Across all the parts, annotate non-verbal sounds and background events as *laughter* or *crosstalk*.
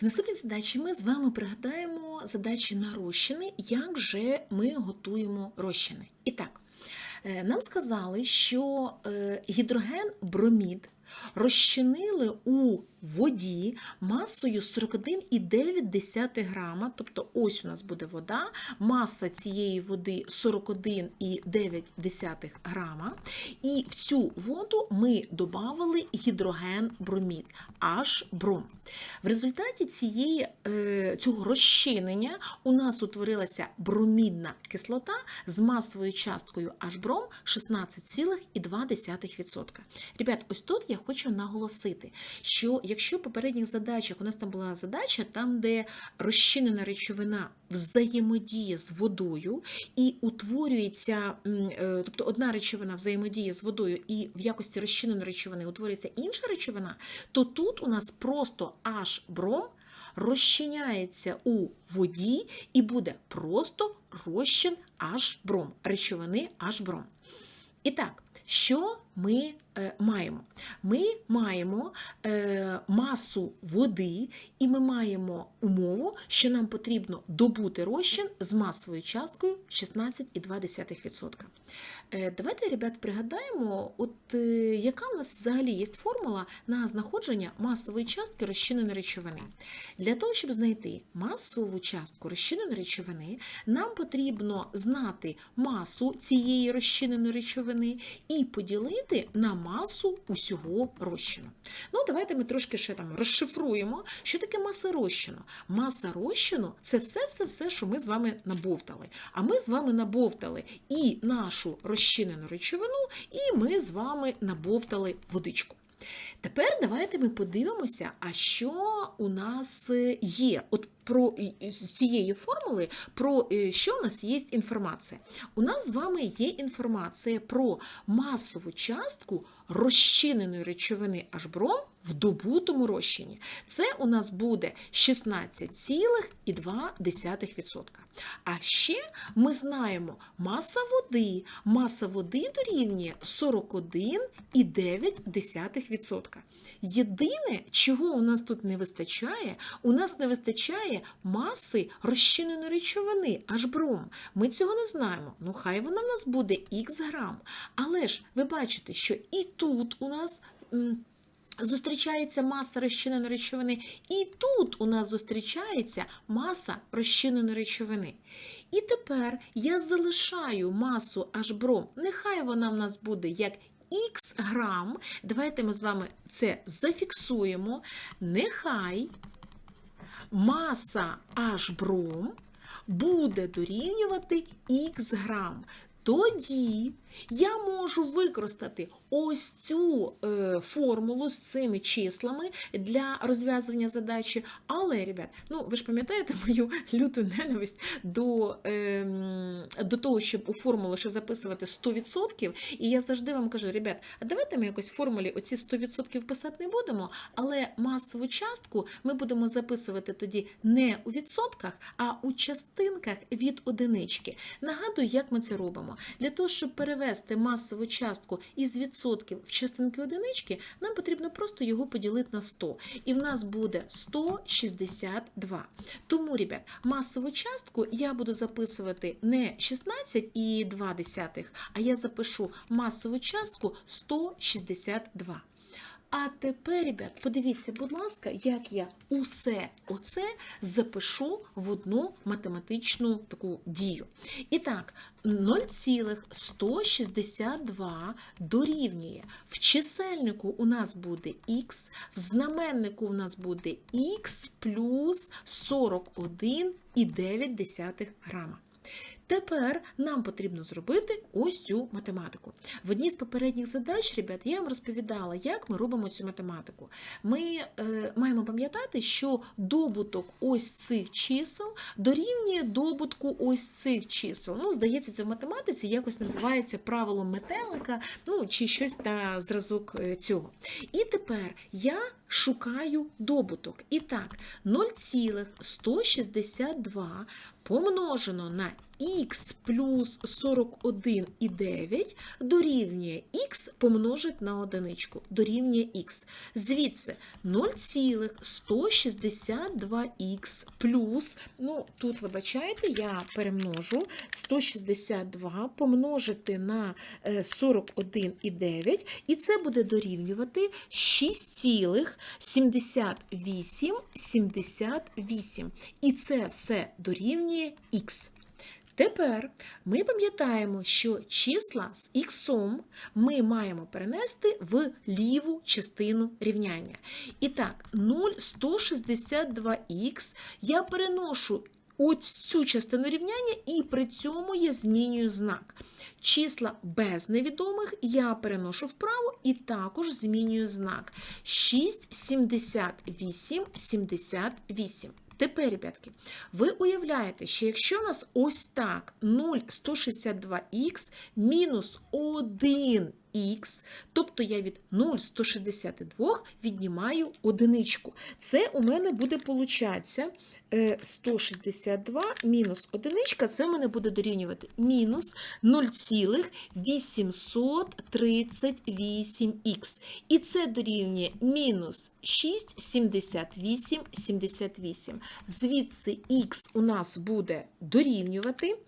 В наступній задачі ми з вами пригадаємо задачі на розчини, як же ми готуємо розчини. І так, е, нам сказали, що е, гідроген бромід розчинили у воді масою 41,9 грама, тобто ось у нас буде вода, маса цієї води 41,9 грама, і в цю воду ми додали гідроген бромід, H-бром. В результаті цієї, е, цього розчинення у нас утворилася бромідна кислота з масовою часткою H-бром 16,2%. Ребят, ось тут я хочу наголосити, що якщо в попередніх задачах у нас там була задача, там, де розчинена речовина взаємодіє з водою і утворюється, е, тобто одна речовина взаємодіє з водою і в якості розчиненої речовини утворюється інша речовина, то тут у нас просто H-бром розчиняється у воді і буде просто розчин H-бром, речовини H-бром. І так, що ми маємо? Ми маємо е, масу води, і ми маємо умову, що нам потрібно добути розчин з масовою часткою 16,2%. Е, давайте, ребят, пригадаємо, от е, яка у нас взагалі є формула на знаходження масової частки розчиненої речовини. Для того, щоб знайти масову частку розчиненої речовини, нам потрібно знати масу цієї розчиненої речовини і поділити на масу усього розчину. Ну, давайте ми трошки ще там розшифруємо, що таке маса розчину. Маса розчину це все-все-все, що ми з вами набовтали. А ми з вами набовтали і нашу розчинену речовину, і ми з вами набовтали водичку. Тепер давайте ми подивимося, а що у нас е, є. От про з цієї формули, про е, що у нас є інформація. У нас з вами є інформація про масову частку розчиненої речовини H-бром в добутому розчині. Це у нас буде 16,2%. А ще ми знаємо, маса води. Маса води дорівнює 41,9%. Єдине, чого у нас тут не вистачає, у нас не вистачає маси розчиненої речовини, аж бром. Ми цього не знаємо. Ну, хай вона в нас буде х грам. Але ж ви бачите, що і тут у нас. Зустрічається маса розчиненої речовини, і тут у нас зустрічається маса розчиненої речовини. І тепер я залишаю масу H-бром. Нехай вона в нас буде як х грам. Давайте ми з вами це зафіксуємо. Нехай маса H-бром буде дорівнювати х грам. Тоді я можу використати ось цю е, формулу з цими числами для розв'язування задачі. Але, ребят, ну ви ж пам'ятаєте мою *laughs* люту ненависть до, е, до того, щоб у формулу ще записувати 100%. І я завжди вам кажу, ребят, а давайте ми якось в формулі оці 100% писати не будемо, але масову частку ми будемо записувати тоді не у відсотках, а у частинках від одинички. Нагадую, як ми це робимо. Для того, щоб перевести масову частку із відсотків в частинки одинички, нам потрібно просто його поділити на 100. І в нас буде 162. Тому, ребят, масову частку я буду записувати не 16,2, а я запишу масову частку 162. А тепер, ребят, подивіться, будь ласка, як я усе оце запишу в одну математичну таку дію. І так, 0,162 дорівнює. В чисельнику у нас буде х, в знаменнику у нас буде х плюс 41,9 грама. Тепер нам потрібно зробити ось цю математику. В одній з попередніх задач, ребят, я вам розповідала, як ми робимо цю математику. Ми е, маємо пам'ятати, що добуток ось цих чисел дорівнює добутку ось цих чисел. Ну, здається, це в математиці якось називається правилом метелика, ну чи щось на зразок е, цього. І тепер я шукаю добуток. І так, 0,162 помножено на х плюс 41,9 дорівнює х помножить на одиничку, дорівнює х. Звідси 0,162х плюс, ну тут, вибачайте, я перемножу 162 помножити на е, 41,9, і це буде дорівнювати 6,7878. І це все дорівнює х. Тепер ми пам'ятаємо, що числа з іксом ми маємо перенести в ліву частину рівняння. І так, 0,162х я переношу от цю частину рівняння, і при цьому я змінюю знак. Числа без невідомих я переношу вправо і також змінюю знак. 6, 78, 78. Тепер, ребятки, ви уявляєте, що якщо у нас ось так 0,162х мінус 1х, тобто я від 0,162 віднімаю одиничку. Це у мене буде получатися е, 162 мінус одиничка, це у мене буде дорівнювати мінус 0,838х. І це дорівнює мінус 6,78, 78. Звідси х у нас буде дорівнювати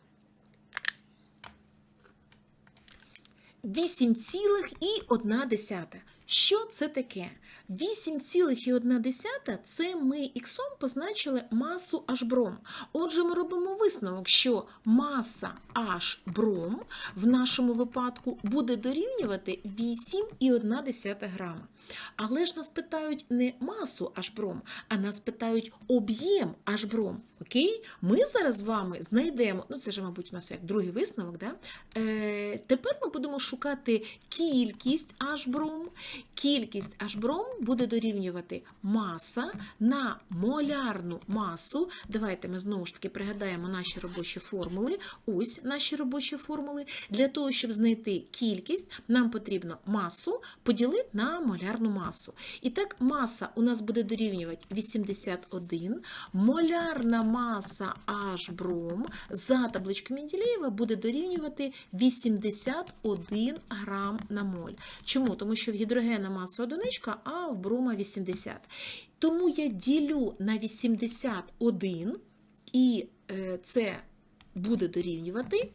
8,1. Що це таке? 8,1 це ми іксом позначили масу H бром. Отже, ми робимо висновок, що маса H бром в нашому випадку буде дорівнювати 8,1 грама. Але ж нас питають не масу H бром, а нас питають об'єм H бром. Окей? Ми зараз з вами знайдемо, ну це ж, мабуть, у нас як другий висновок, да? Е, тепер ми будемо шукати кількість H бром. Кількість H бром буде дорівнювати маса на молярну масу. Давайте ми знову ж таки пригадаємо наші робочі формули. Ось наші робочі формули. Для того, щоб знайти кількість, нам потрібно масу поділити на молярну масу. І так, маса у нас буде дорівнювати 81, молярна маса H бром за табличкою Менделєєва буде дорівнювати 81 грам на моль. Чому? Тому що в гідрогена маса одиничка, а в брома 80. Тому я ділю на 81 і е, це буде дорівнювати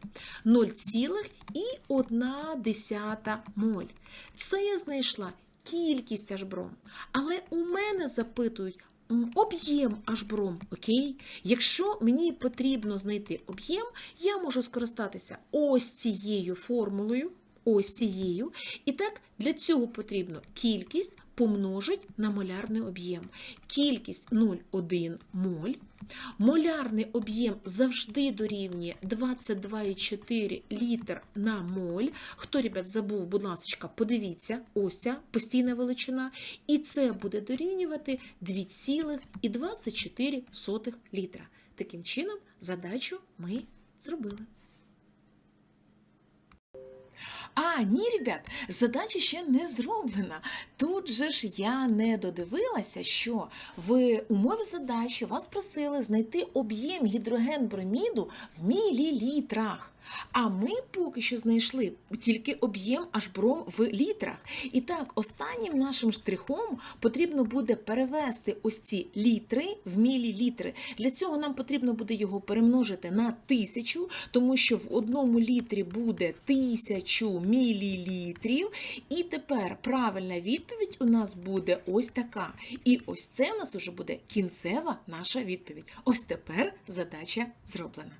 0,1 моль. Це я знайшла кількість ажбром. Але у мене запитують об'єм ажбром, окей? Якщо мені потрібно знайти об'єм, я можу скористатися ось цією формулою, ось цією. І так, для цього потрібно кількість помножить на молярний об'єм. Кількість 0,1 моль. Молярний об'єм завжди дорівнює 22,4 літр на моль. Хто, ребят, забув, будь ласка, подивіться, ось ця постійна величина. І це буде дорівнювати 2,24 літра. Таким чином, задачу ми зробили. А, ні, ребят, задача ще не зроблена. Тут же ж я не додивилася, що в умові задачі вас просили знайти об'єм гідрогенброміду в мілілітрах. А ми поки що знайшли тільки об'єм аж бром в літрах. І так, останнім нашим штрихом потрібно буде перевести ось ці літри в мілілітри. Для цього нам потрібно буде його перемножити на тисячу, тому що в одному літрі буде тисячу мілілітрів. І тепер правильна відповідь у нас буде ось така. І ось це у нас уже буде кінцева наша відповідь. Ось тепер задача зроблена.